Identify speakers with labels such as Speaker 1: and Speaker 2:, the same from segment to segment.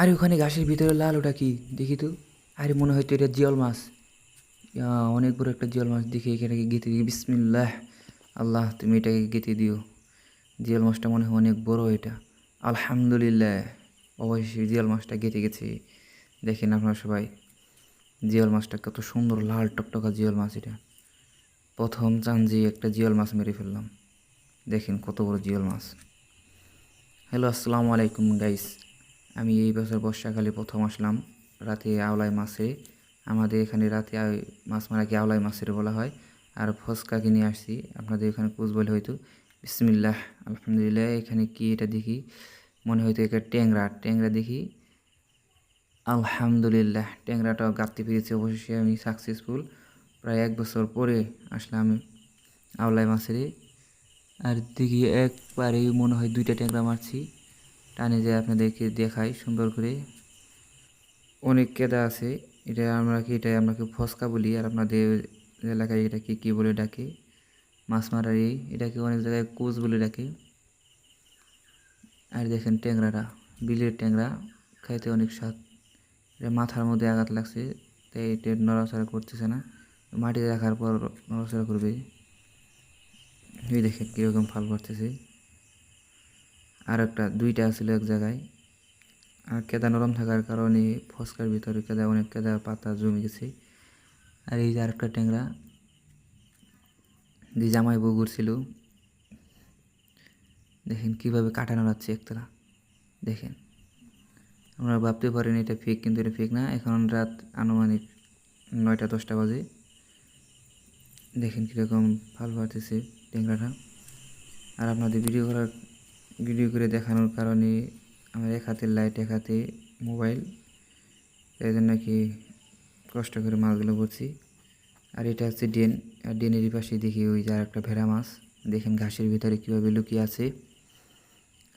Speaker 1: আরে ওখানে গাছের ভিতরে লাল, ওটা কি? দেখি তো। আরে মনে হয় তো এটা জিয়ল মাছ। অনেক বড় একটা জিয়ল মাছ। দেখি এখানে গেঁথে দিই। বিসমিল্লাহ। আল্লাহ, তুমি এটাকে গেঁথে দিও। জিয়ল মাছটা মনে হয় অনেক বড় এটা। আলহামদুলিল্লাহ। অবশ্যই জিয়ল মাছটা গেঁথে গেছে। দেখেন আপনারা সবাই। জিয়ল মাছটা কত সুন্দর লাল টকটকা জিয়ল মাছ এটা। প্রথম যে একটা জিয়ল মাছ মেরে ফেললাম। দেখেন কত বড় জিয়ল মাছ। হ্যালো, আসসালামু আলাইকুম, গাইস। আমি এই বছর বর্ষাকালে প্রথম আসলাম রাতে আওলাই মাছে। আমাদের এখানে রাতে মাছ মারাকে আওলাই মাছের বলা হয়। আর ফসকাকে নিয়ে আসছি। আপনাদের এখানে কুচ বলে হয়তো। বিসমিল্লাহ, আলহামদুলিল্লাহ, এখানে কি এটা দেখি? মনে হয়তো এটা ট্যাংরা। ট্যাংরা দেখি। আলহামদুলিল্লাহ, ট্যাংরাটাও গাঁততে পেরেছি অবশ্যই আমি সাকসেসফুল প্রায় এক বছর পরে আসলাম আওলাই মাছেরই আর দেখি একবারেই মনে হয় দুইটা ট্যাংরা মারছি। টানে যায় আপনাদেরকে দেখাই, সুন্দর করে। অনেক কেদা আছে। এটা আমরা কি এটা আমরা কি ফসকা বলি? আর আপনাদের এলাকায় এটাকে কী বলে ডাকে? মাছ মারার এই এটাকে অনেক জায়গায় কোচ বলে ডাকে? আর দেখেন ট্যাংরাটা, বিলের ট্যাংরা, খাইতে অনেক স্বাদ। এটা মাথার মধ্যে আঘাত লাগছে, তাই এটা নড়াচড়া করতেছে না। মাটিতে রাখার পর নড়াচড়া করবে। এই দেখেন কীরকম ফাল পড়তেছে আর একটা দুইটা ছিল এক জায়গায়। আর কেদা নরম থাকার কারণে ফসকার ভিতরে কেদা অনেক, কেদা পাতা জমে গেছে। আর এই যে আরেকটা ট্যাংরা, যে জামাই বগুর ছিল দেখেন কীভাবে কাটা নড়াচ্ছে একতলা। দেখেন, আমরা ভাবতে পারেন এটা ফেক কিন্তু এটা ফেক না। এখন রাত আনুমানিক নয়টা, দশটা বাজে। দেখেন কীরকম ফাল পারতেছে ট্যাংরাটা। আর আপনাদের ভিডিও করার ভিডিও করে দেখানোর কারণে আমার এক হাতে লাইট এক হাতে মোবাইল এই জন্য কি কষ্ট করে মাছগুলো করছি আর এটা হচ্ছে ডেন আর ডেনের পাশে দেখি ওই যে আর একটা ভেড়া মাছ। দেখেন ঘাসের ভিতরে কীভাবে লুকিয়ে আছে।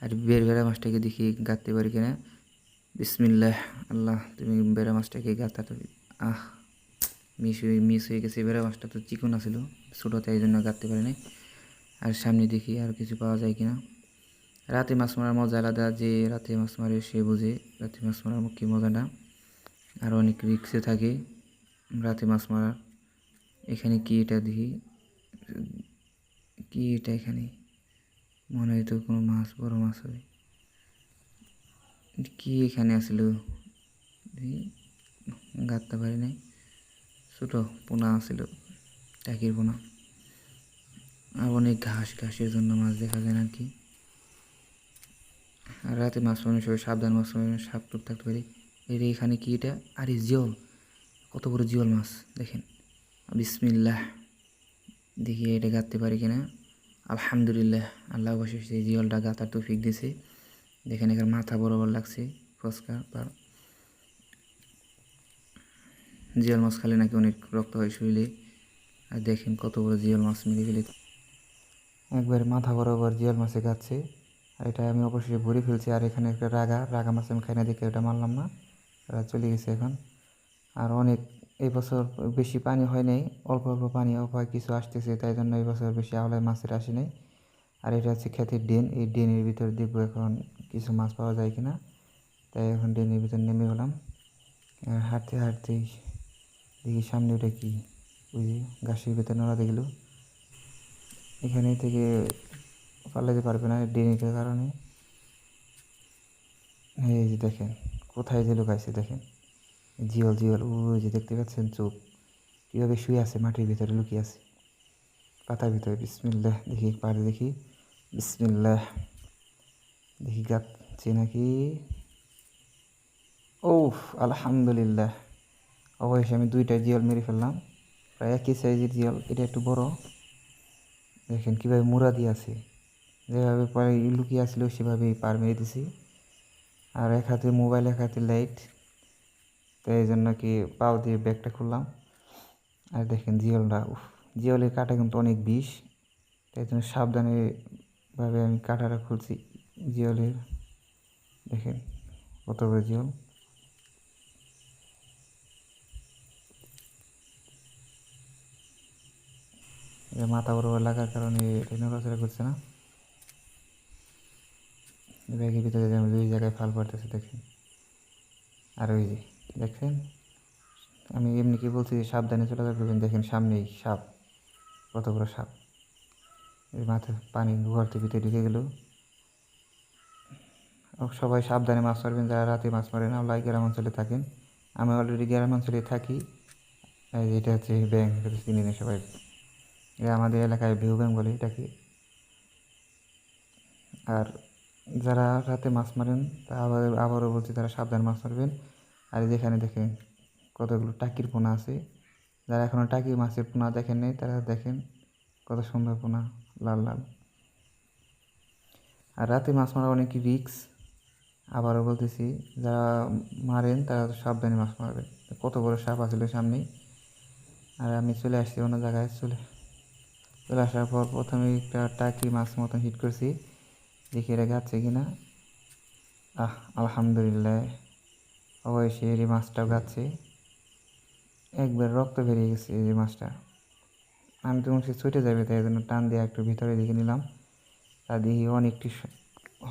Speaker 1: আর বের ভেড়া মাছটাকে দেখি গাঁততে পারি কিনা। বিসমিল্লাহ, আল্লাহ, তুমি বেড়া মাছটাকে গাঁথা তো আহ মিস হয়ে মিস হয়ে গেছে। বেড়া মাছটা তো চিকন আছিল ছোটোতে এই জন্য গাঁততে পারি নাই আর সামনে দেখি আর কিছু পাওয়া যায় কিনা। রাতে মাছ মারার মজা আলাদা, যে রাতে মাছ মারে সে বুঝে। রাতে মাছ মারার কী মজাটা? আর অনেক রিক্সে থাকে রাতে মাছ মারা এখানে কি এটা দেখি? কি এটা এখানে? মনে হয় তো কোনো মাছ, বড় মাছ হবে। কি এখানে আসলো? গাঁততে পারি নাই। ছোটো পোনা আসছিল টাকির পোনা। আর অনেক ঘাস, ঘাসের জন্য মাছ দেখা যায় না কি রাতে মাছ মারানোর সময় সাবধান মাছ মারানোর সাপ টুপ থাকতে পারি। এই রে এখানে কি এটা? আরে জিওল। কত বড় জিওল মাছ, দেখেন। বিসমিল্লাহ। দেখি এটা গাঁততে পারি কিনা। আলহামদুলিল্লাহ, আল্লাহ বসে সেই জিওলটা গাঁতার তৌফিক দিয়েছে। দেখেন এখানে মাথা বরাবর লাগছে, ফসকা বা জিয়াল মাছ খালে নাকি অনেক রক্ত হয় শরীরে। আর দেখেন কত বড় জিয়াল মাছ মেরে ফেলে একবার মাথা বরাবর জিয়াল মাছে আর এটা আমি অবশ্যই ভরে ফেলছি। আর এখানে একটা রাগা রাগা মাছ আমি খাই না দেখে ওটা মারলাম না। ওরা চলে গেছে এখন। আর অনেক, এই বছর বেশি পানি হয় নাই। অল্প অল্প পানি, অল্প কিছু আসতেছে, তাই জন্য এই বছর বেশি আওলায় মাছের আসে নাই। আর এটা হচ্ছে খ্যাতির ড্রেন। এই ড্রেনের ভিতরে দেখব এখন কিছু মাছ পাওয়া যায় কিনা। তাই এখন ড্রেনের ভিতর নেমে গেলাম। হাঁটতে হাঁটতেই দেখি সামনে ওটা কি? ওই যে ঘাসের ভিতরে নড়াতে গেল। এখানে থেকে পালাতে পারবে না ড্রেনের কারণে। এই যে দেখেন, কোথায় যে লুকাইছে দেখেন। জিওল জিওল ওই যে দেখতে পাচ্ছেন চোখ। কীভাবে শুয়ে আছে মাটির ভিতরে লুকিয়ে আছে। পাতার ভিতরে, বিসমিল্লাহ, দেখি পারে দেখি। বিসমিল্লাহ, দেখি গাচ্ছে নাকি। ও আলহামদুলিল্লাহ। অবশ্যই আমি দুইটা জিয়ল মেরে ফেললাম। প্রায় একই সাইজের জিয়ল এটা একটু বড়। দেখেন কীভাবে মুড়া দিয়ে আছে। যেভাবে পরে লুকিয়ে আসলো, সেভাবেই পার মেরে দিছি। আর এক হাতে মোবাইল, এক হাতে লাইট। তাই এই জন্য কি পাও দিয়ে ব্যাগটা খুললাম। আর দেখেন জিওলটা, উফ, জিওলের কাটা কিন্তু অনেক বিষ। তাই জন্য সাবধানে ভাবে আমি কাটাটা খুলছি জিওলের। দেখেন কত বড় জিওল। মাথা বড় লাগার কারণে এটা নড়াচড়া করছে না। ব্যাগের ভিতরে যেমন দুই জায়গায় ফাল পড়তেছে, দেখেন। আর ওই যে দেখছেন আমি এমনি কি বলছি যে সাবধানে চলাচল করবেন দেখেন সামনেই সাপ, কত বড় সাপ। এই মাথা পানি ঘরতে ভিতরে ঢুকে গেল। সবাই সাবধানে মাছ মারবেন, যারা রাতে মাছ মারেন আমরা গ্রাম অঞ্চলে থাকেন। আমি অলরেডি গ্রাম অঞ্চলে থাকি। এটা হচ্ছে ব্যাং এটা চিনি না সবাই। আমাদের এলাকায় ভিউ ব্যাং বলে এটাকে। আর যারা রাতে মাছ মারেন, তা আবার আবারও বলছি তারা সাবধানে মাছ মারবেন। আর যেখানে দেখেন কতগুলো টাকির পোনা আছে। যারা এখনও টাকি মাছের পোনা দেখেন নাই, তারা দেখেন কত সুন্দর পোনা, লাল লাল। আর রাতে মাছ মারা অনেক রিক্স আবারও বলতেছি, যারা মারেন, তারা সাবধানে মাছ মারবেন। কত বড় সাপ আসলে সামনেই আর আমি চলে আসছি অন্য জায়গায়, চলে চলে আসার পর প্রথমে একটা টাকি মাছ মতন হিট করছি। দেখি এটা গাচ্ছে কিনা আহ, আলহামদুলিল্লাহ। অবশ্যই এই মাছটাও গাচ্ছে। একবার রক্ত বেরিয়ে গেছে এই মাছটা আমি তো মনে ছুটে যাবে, তাই জন্য টান দিয়ে একটু ভিতরে দেখে নিলাম। তা দেখি অনেকটি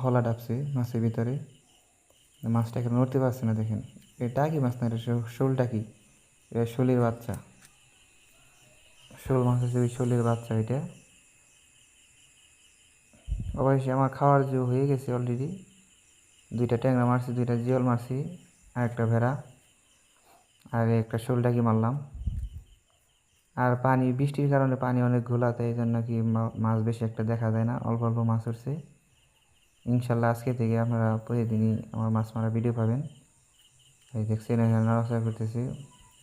Speaker 1: হলা ডাবছে মাছের ভিতরে। মাছটা এখন নড়তে পারছে না, দেখেন। এটা কি মাছ না, এটা শোলটা কি? এটা শোলের বাচ্চা। শোল মাছ হচ্ছে ওই শোলের বাচ্চা এটা। অবশ্যই আমার খাওয়ার যে হয়ে গেছে অলরেডি দুইটা ট্যাংরা মারছি, দুইটা জিওল মারছি, আর একটা ভেড়া, আর একটা শোলটাকি মারলাম। আর পানি, বৃষ্টির কারণে পানি অনেক ঘোলাতে এই জন্য কি মাছ বেশি একটা দেখা যায় না, অল্প অল্প মাছ উঠছে। ইনশাল্লাহ আজকে থেকে আপনারা প্রতিদিনই আমার মাছ মারা ভিডিও পাবেন। এই দেখছেন, এখানে নড়াচড়া করতেছি,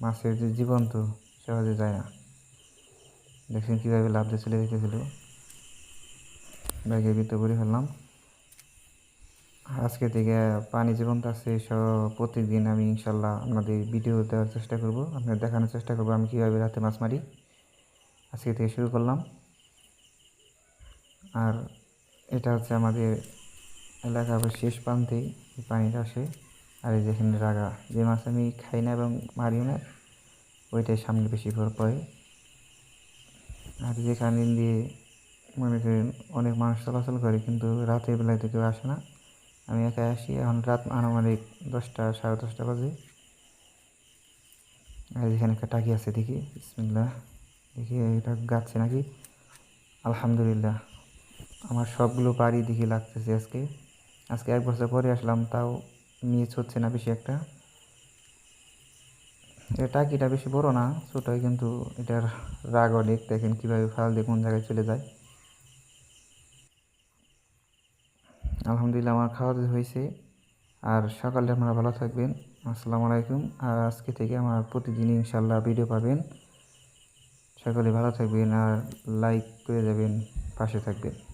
Speaker 1: মাছের যে জীবন্ত, সহজে যায় না। দেখছেন কীভাবে লাভ দিয়ে চলে যেতেছিল। ব্যাগের ভিতরে ভরে ফেললাম। আজকে থেকে পানি জীবন্ত আছে সব প্রতিদিন আমি ইনশাল্লাহ আপনাদের ভিডিও দেওয়ার চেষ্টা করব, আপনাদের দেখানোর চেষ্টা করব আমি কীভাবে রাতে মাছ মারি। আজকে থেকে শুরু করলাম। আর এটা হচ্ছে আমাদের এলাকার শেষ প্রান্তেই পানিটা আসে আর এই যেখানে রাগা, যে মাছ আমি খাই না এবং মারিও না, ওইটাই সামনে বেশি ভর পড়ে। আর যেখানে দিয়ে মনে করেন অনেক মানুষ চলাচল করে, কিন্তু রাতের বেলায় তো কেউ আসে না। আমি একাই আসি, এখন রাত আনুমানিক দশটা, সাড়ে দশটা বাজে। আর এখানে একটা টাকি আছে, দেখি। বিসমিল্লাহ। দেখি, এটা গাচ্ছে নাকি? আলহামদুলিল্লাহ। আমার সবগুলো পাড়ি দেখি লাগতেছে আজকে। আজকে এক বছর পরে আসলাম, তাও মিস হচ্ছে না বেশি একটা। এটা টাকিটা বেশি বড় না, ছোটোই, কিন্তু এটার রাগ অনেক দেখেন কীভাবে ফাল দিয়ে কোন জায়গায় চলে যায়। আলহামদুলিল্লাহ, আমার খাওয়া দাওয়া হয়েছে। আর সকালে আপনারা ভালো থাকবেন। আসসালামু আলাইকুম। আর আজকে থেকে আমার প্রতিদিন ইনশাল্লাহ ভিডিও পাবেন। সকলে ভালো থাকবেন আর লাইক করে যাবেন, পাশে থাকবেন।